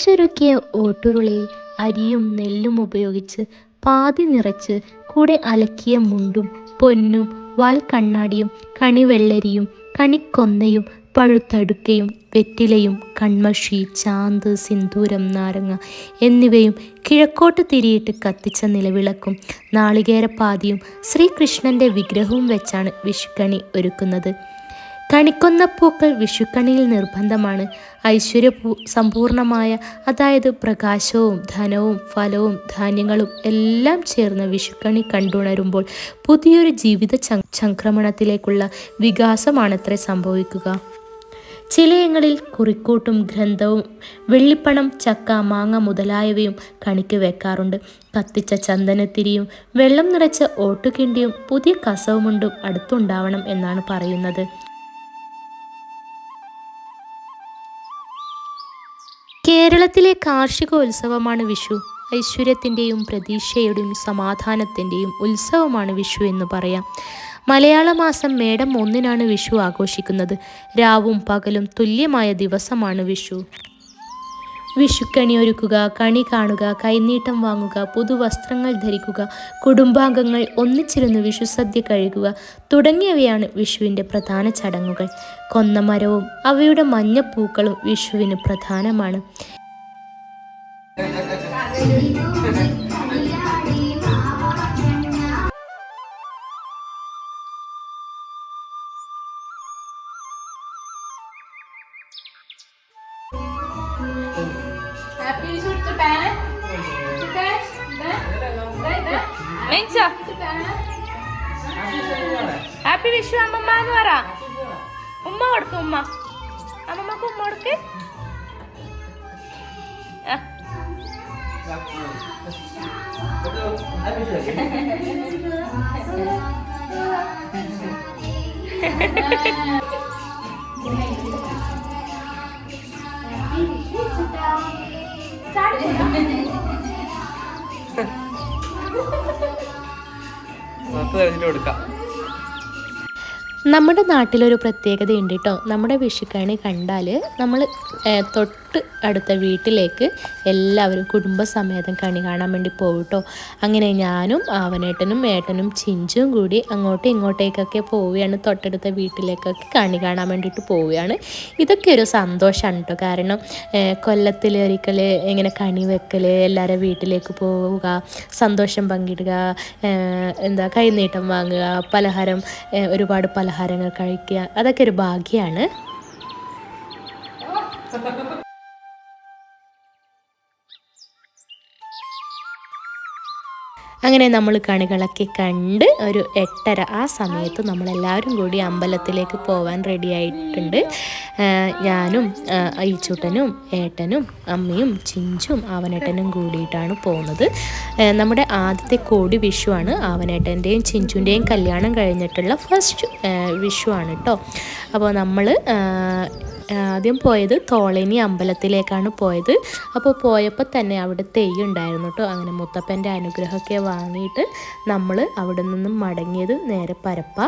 കുഴച്ചൊരുക്കിയ ഓട്ടുരുളിയിൽ അരിയും നെല്ലും ഉപയോഗിച്ച് പാതി നിറച്ച് കൂടെ അലക്കിയ മുണ്ടും പൊന്നും വാൽക്കണ്ണാടിയും കണിവെള്ളരിയും കണിക്കൊന്നയും പഴുത്തടുക്കയും വെറ്റിലയും കൺമഷി ചാന്ത് സിന്ദൂരം നാരങ്ങ എന്നിവയും കിഴക്കോട്ട് തിരിയിട്ട് കത്തിച്ച നിലവിളക്കും നാളികേരപ്പാതിയും ശ്രീകൃഷ്ണന്റെ വിഗ്രഹവും വെച്ചാണ് വിഷുക്കണി ഒരുക്കുന്നത്. കണിക്കൊന്നപ്പൂക്കൾ വിഷുക്കണിയിൽ നിർബന്ധമാണ്. ഐശ്വര്യ സമ്പൂർണമായ അതായത് പ്രകാശവും ധനവും ഫലവും ധാന്യങ്ങളും എല്ലാം ചേർന്ന വിഷുക്കണി കണ്ടുണരുമ്പോൾ പുതിയൊരു ജീവിത സംക്രമണത്തിലേക്കുള്ള വികാസമാണത്രേ സംഭവിക്കുക. ചിലയങ്ങളിൽ കുറിക്കൂട്ടും ഗ്രന്ഥവും വെള്ളിപ്പണം ചക്ക മാങ്ങ മുതലായവയും കണിക്ക് വെക്കാറുണ്ട്. കത്തിച്ച ചന്ദനത്തിരിയും വെള്ളം നിറച്ച ഓട്ടുകിണ്ടിയും പുതിയ കസവുമുണ്ടും അടുത്തുണ്ടാവണം എന്നാണ് പറയുന്നത്. കേരളത്തിലെ കാർഷികോത്സവമാണ് വിഷു. ഐശ്വര്യത്തിന്റെയും പ്രതീക്ഷയുടെയും സമാധാനത്തിന്റെയും ഉത്സവമാണ് വിഷു എന്ന് പറയാം. മലയാള മാസം മേടം ഒന്നിനാണ് വിഷു ആഘോഷിക്കുന്നത്. രാവും പകലും തുല്യമായ ദിവസമാണ് വിഷു. വിഷുക്കണി ഒരുക്കുക കണി കാണുക കൈനീട്ടം വാങ്ങുക പുതുവസ്ത്രങ്ങൾ ധരിക്കുക കുടുംബാംഗങ്ങൾ ഒന്നിച്ചിരുന്ന് വിഷുസദ്യ കഴുകുക തുടങ്ങിയവയാണ് വിഷുവിന്റെ പ്രധാന ചടങ്ങുകൾ. കൊന്നമരവും അവയുടെ മഞ്ഞപ്പൂക്കളും വിഷുവിന് പ്രധാനമാണ്. ഹാപ്പി വിഷു അമ്മമ്മ എന്ന് പറ. ഉമ്മ കൊടുക്കും ഉമ്മ. അമ്മമ്മക്ക് ഉമ്മ കൊടുക്ക്. കൊടുക്കാം നമ്മുടെ നാട്ടിലൊരു പ്രത്യേകതയുണ്ട് കേട്ടോ നമ്മുടെ വിഷുക്കണി കണ്ടാൽ നമ്മൾ തൊട്ട് അടുത്ത വീട്ടിലേക്ക് എല്ലാവരും കുടുംബസമേതം കണി കാണാൻ വേണ്ടി പോകട്ടോ അങ്ങനെ ഞാനും ആവനേട്ടനും ഏട്ടനും ചിഞ്ചും കൂടി അങ്ങോട്ടും ഇങ്ങോട്ടേക്കൊക്കെ പോവുകയാണ്. തൊട്ടടുത്ത വീട്ടിലേക്കൊക്കെ കണി കാണാൻ വേണ്ടിയിട്ട് പോവുകയാണ്. ഇതൊക്കെ ഒരു സന്തോഷമാണ് കേട്ടോ കാരണം കൊല്ലത്തിൽ ഒരിക്കൽ ഇങ്ങനെ കണി വെക്കൽ എല്ലാവരും വീട്ടിലേക്ക് പോവുക സന്തോഷം പങ്കിടുക എന്താ കൈനീട്ടം വാങ്ങുക പലഹാരം ഒരുപാട് പലഹാരങ്ങൾ കഴിക്കുക അതൊക്കെ ഒരു ഭാഗ്യമാണ് അങ്ങനെ നമ്മൾ കണികളൊക്കെ കണ്ട് ഒരു എട്ടര ആ സമയത്ത് നമ്മളെല്ലാവരും കൂടി അമ്പലത്തിലേക്ക് പോവാൻ റെഡി ആയിട്ടുണ്ട്. ഞാനും ഈച്ചൂട്ടനും ഏട്ടനും അമ്മയും ചിഞ്ചും ആവനേട്ടനും കൂടിയിട്ടാണ് പോകുന്നത്. നമ്മുടെ ആദ്യത്തെ കോടി വിഷുവാണ് ആവനേട്ടന്റെയും ചിഞ്ചുന്റെയും കല്യാണം കഴിഞ്ഞിട്ടുള്ള ഫസ്റ്റ് വിഷുവാണ് കേട്ടോ അപ്പോൾ നമ്മൾ ആദ്യം പോയത് തോളേനി അമ്പലത്തിലേക്കാണ് പോയത്. അപ്പോൾ പോയപ്പോൾ തന്നെ അവിടെ തെയ്യുണ്ടായിരുന്നു കേട്ടോ. അങ്ങനെ മുത്തപ്പന്റെ അനുഗ്രഹമൊക്കെ വാങ്ങിയിട്ട് നമ്മൾ അവിടെ നിന്നും മടങ്ങിയത് നേരെ പരപ്പ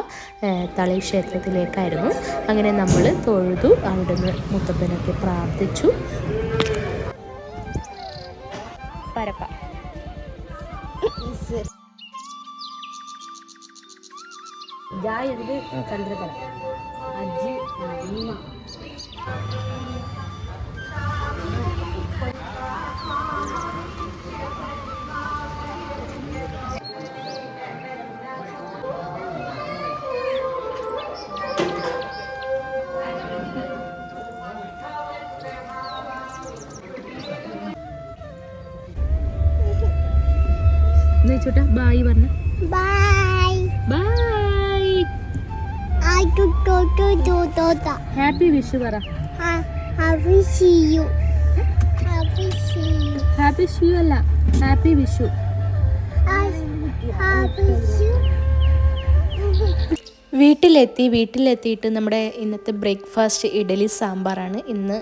തളി ക്ഷേത്രത്തിലേക്കായിരുന്നു. അങ്ങനെ നമ്മൾ തൊഴുതു അവിടെ നിന്ന് മുത്തപ്പനൊക്കെ പ്രാർത്ഥിച്ചു. പരപ്പ. ജായ കണ്ടിരിക്കണം അജി അമ്മ ചോട്ടാ ബായ് പറഞ്ഞ ബൈ ഹാപ്പി വിഷ് പറ. ഹാപ്പി വിഷു അല്ല ഹാപ്പി വിഷു. വീട്ടിലെത്തി വീട്ടിലെത്തിയിട്ട് നമ്മുടെ ഇന്നത്തെ ബ്രേക്ക്ഫാസ്റ്റ് ഇഡലി സാമ്പാറാണ്. ഇന്ന്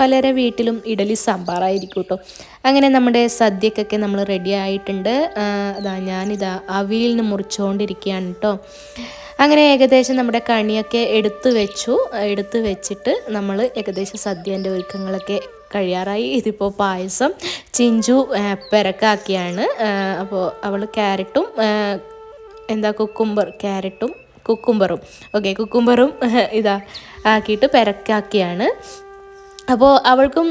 പലരെ വീട്ടിലും ഇഡലി സാമ്പാറായിരിക്കും കേട്ടോ അങ്ങനെ നമ്മുടെ സദ്യക്കൊക്കെ നമ്മൾ റെഡി ആയിട്ടുണ്ട്. അതാ ഞാനിതാ അവിയിൽ നിന്ന് മുറിച്ചുകൊണ്ടിരിക്കുകയാണ് കേട്ടോ അങ്ങനെ ഏകദേശം നമ്മുടെ കണിയൊക്കെ എടുത്തു വെച്ചു. എടുത്തു വെച്ചിട്ട് നമ്മൾ ഏകദേശം സദ്യന്റെ ഒരുക്കങ്ങളൊക്കെ കഴിയാറായി. ഇതിപ്പോൾ പായസം ചിഞ്ചു പെരക്കാക്കിയാണ്. അപ്പോൾ അവൾ ക്യാരറ്റും എന്താ കുക്കുംബർ ക്യാരറ്റും കുക്കുംബറും. ഓക്കെ കുക്കുംബറും ഇതാ ആക്കിയിട്ട് പെരക്കാക്കിയാണ്. അപ്പോൾ അവൾക്കും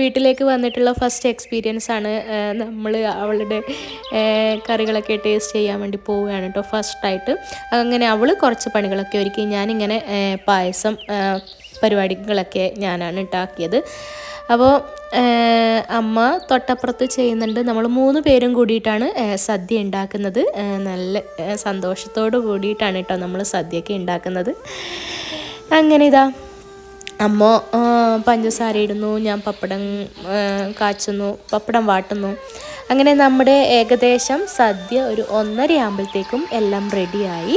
വീട്ടിലേക്ക് വന്നിട്ടുള്ള ഫസ്റ്റ് എക്സ്പീരിയൻസ് ആണ് നമ്മൾ അവളുടെ കറികളൊക്കെ ടേസ്റ്റ് ചെയ്യാൻ വേണ്ടി പോവുകയാണ് കേട്ടോ ഫസ്റ്റായിട്ട് അങ്ങനെ അവൾ കുറച്ച് പണികളൊക്കെ ഒരുക്കി. ഞാനിങ്ങനെ പായസം പരിപാടികളൊക്കെ ഞാനാണ് ഉണ്ടാക്കിയത് അപ്പോൾ അമ്മ തൊട്ടപ്പുറത്ത് ചെയ്യുന്നുണ്ട്. നമ്മൾ മൂന്ന് പേരും കൂടിയിട്ടാണ് സദ്യ ഉണ്ടാക്കുന്നത് നല്ല സന്തോഷത്തോട് കൂടിയിട്ടാണ് കേട്ടോ നമ്മൾ സദ്യയൊക്കെ ഉണ്ടാക്കുന്നത് അങ്ങനെ ഇതാ. അമ്മ പഞ്ചസാര ഇടുന്നു ഞാൻ പപ്പടം കാച്ചുന്നു പപ്പടം വാട്ടുന്നു. അങ്ങനെ നമ്മുടെ ഏകദേശം സദ്യ ഒരു ഒന്നര ആകുമ്പോഴത്തേക്കും എല്ലാം റെഡിയായി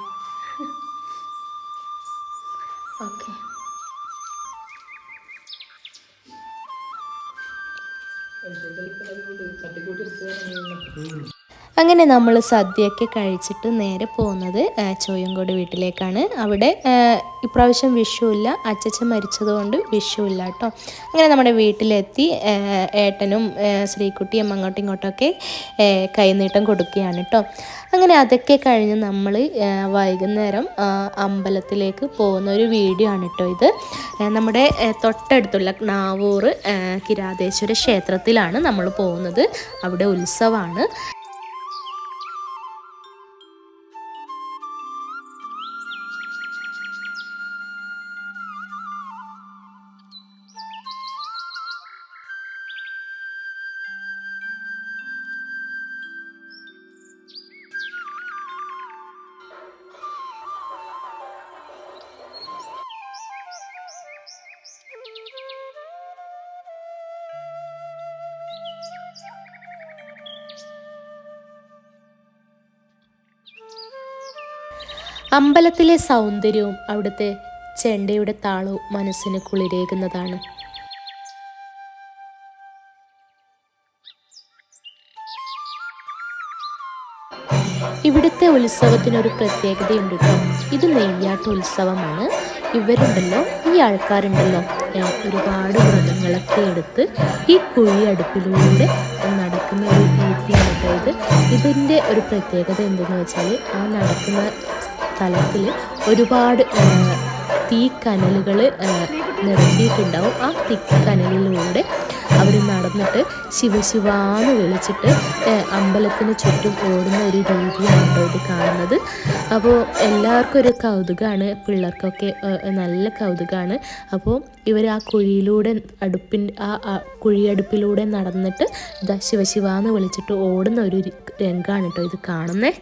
ശരിക്കും അതിനോട് തട്ടിക്കൂട്ടി എടുത്തു അങ്ങനെ നമ്മൾ സദ്യയൊക്കെ കഴിച്ചിട്ട് നേരെ പോകുന്നത് ചോയങ്കോട് വീട്ടിലേക്കാണ്. അവിടെ ഇപ്രാവശ്യം വിഷു ഇല്ല അച്ചച്ചൻ മരിച്ചതുകൊണ്ട് വിഷു ഇല്ല കേട്ടോ. അങ്ങനെ നമ്മുടെ വീട്ടിലെത്തി ഏട്ടനും ശ്രീക്കുട്ടിയും അങ്ങോട്ടും ഇങ്ങോട്ടൊക്കെ കൈനീട്ടം കൊടുക്കുകയാണ് കേട്ടോ. അങ്ങനെ അതൊക്കെ കഴിഞ്ഞ് നമ്മൾ വൈകുന്നേരം അമ്പലത്തിലേക്ക് പോകുന്ന ഒരു വീഡിയോ ആണ് കേട്ടോ ഇത്. നമ്മുടെ തൊട്ടടുത്തുള്ള നാവൂർ കിരാതേശ്വര ക്ഷേത്രത്തിലാണ് നമ്മൾ പോകുന്നത്. അവിടെ ഉത്സവമാണ്. അമ്പലത്തിലെ സൗന്ദര്യവും അവിടുത്തെ ചെണ്ടയുടെ താളവും മനസ്സിന് കുളിരേകുന്നതാണ്. ഇവിടുത്തെ ഉത്സവത്തിനൊരു പ്രത്യേകതയുണ്ട് കേട്ടോ. ഇത് നെയ്യാട്ട് ഉത്സവമാണ്. ഇവരുണ്ടല്ലോ ഈ ആൾക്കാരുണ്ടല്ലോ. ഒരുപാട് വ്രതങ്ങളൊക്കെ എടുത്ത് ഈ കുഴി അടുപ്പിലൂടെ നടക്കുന്ന ഒരു രീതിയാണ് കേട്ടോ ഇത്. ഇതിന്റെ ഒരു പ്രത്യേകത എന്തെന്ന് വെച്ചാൽ ആ നടക്കുന്ന സ്ഥലത്തിൽ ഒരുപാട് തീക്കനലുകൾ നിറഞ്ഞിട്ടുണ്ടാവും. ആ തീക്കനലിലൂടെ അവർ നടന്നിട്ട് ശിവശിവാന്ന് വിളിച്ചിട്ട് അമ്പലത്തിന് ചുറ്റും ഓടുന്ന ഒരു രീതിയാണ് കേട്ടോ ഇത് കാണുന്നത്. അപ്പോൾ എല്ലാവർക്കും ഒരു കൗതുകമാണ്. പിള്ളേർക്കൊക്കെ നല്ല കൗതുകമാണ്. അപ്പോൾ ഇവർ ആ കുഴിയിലൂടെ അടുപ്പിൻ ആ കുഴിയടുപ്പിലൂടെ നടന്നിട്ട് ഇതാ ശിവശിവാന്ന് വിളിച്ചിട്ട് ഓടുന്ന ഒരു രംഗമാണ് കേട്ടോ ഇത് കാണുന്നേ.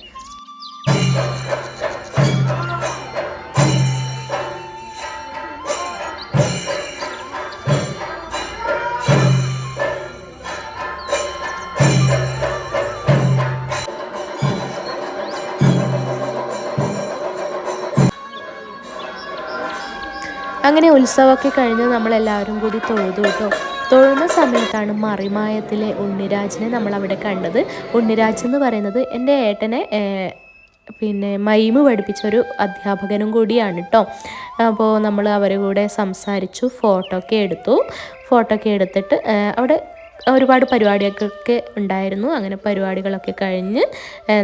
അങ്ങനെ ഉത്സവമൊക്കെ കഴിഞ്ഞ് നമ്മളെല്ലാവരും കൂടി തൊഴുതു കേട്ടോ. തൊഴുന്ന സമയത്താണ് മറിമായത്തിലെ ഉണ്ണിരാജിനെ നമ്മൾ അവിടെ കണ്ടത്. ഉണ്ണിരാജ് എന്ന് പറയുന്നത് എന്റെ ഏട്ടനെ പിന്നെ മൈമ് പഠിപ്പിച്ച ഒരു അധ്യാപകനും കൂടിയാണ് കേട്ടോ. അപ്പോൾ നമ്മൾ അവരെ കൂടെ സംസാരിച്ചു ഫോട്ടോ ഒക്കെ എടുത്തു. ഫോട്ടോ ഒക്കെ എടുത്തിട്ട് അവിടെ ഒരുപാട് പരിപാടികളൊക്കെ ഉണ്ടായിരുന്നു. അങ്ങനെ പരിപാടികളൊക്കെ കഴിഞ്ഞ്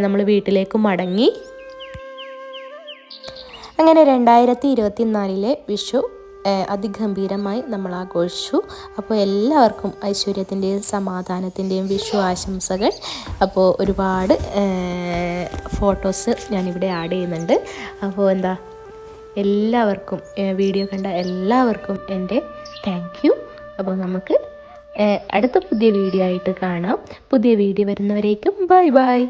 നമ്മൾ വീട്ടിലേക്ക് മടങ്ങി. അങ്ങനെ രണ്ടായിരത്തി ഇരുപത്തി നാലിലെ വിഷു അതിഗംഭീരമായി നമ്മൾ ആഘോഷിച്ചു. അപ്പോൾ എല്ലാവർക്കും ഐശ്വര്യത്തിന്റെയും സമാധാനത്തിന്റെയും വിഷു ആശംസകൾ. അപ്പോൾ ഒരുപാട് ഫോട്ടോസ് ഞാനിവിടെ ആഡ് ചെയ്യുന്നുണ്ട്. അപ്പോൾ എന്താ എല്ലാവർക്കും വീഡിയോ കണ്ട എല്ലാവർക്കും എന്റെ താങ്ക് യു അപ്പോൾ നമുക്ക് അടുത്ത പുതിയ വീഡിയോ ആയിട്ട് കാണാം. പുതിയ വീഡിയോ വരുന്നവരേക്കും ബൈ ബൈ.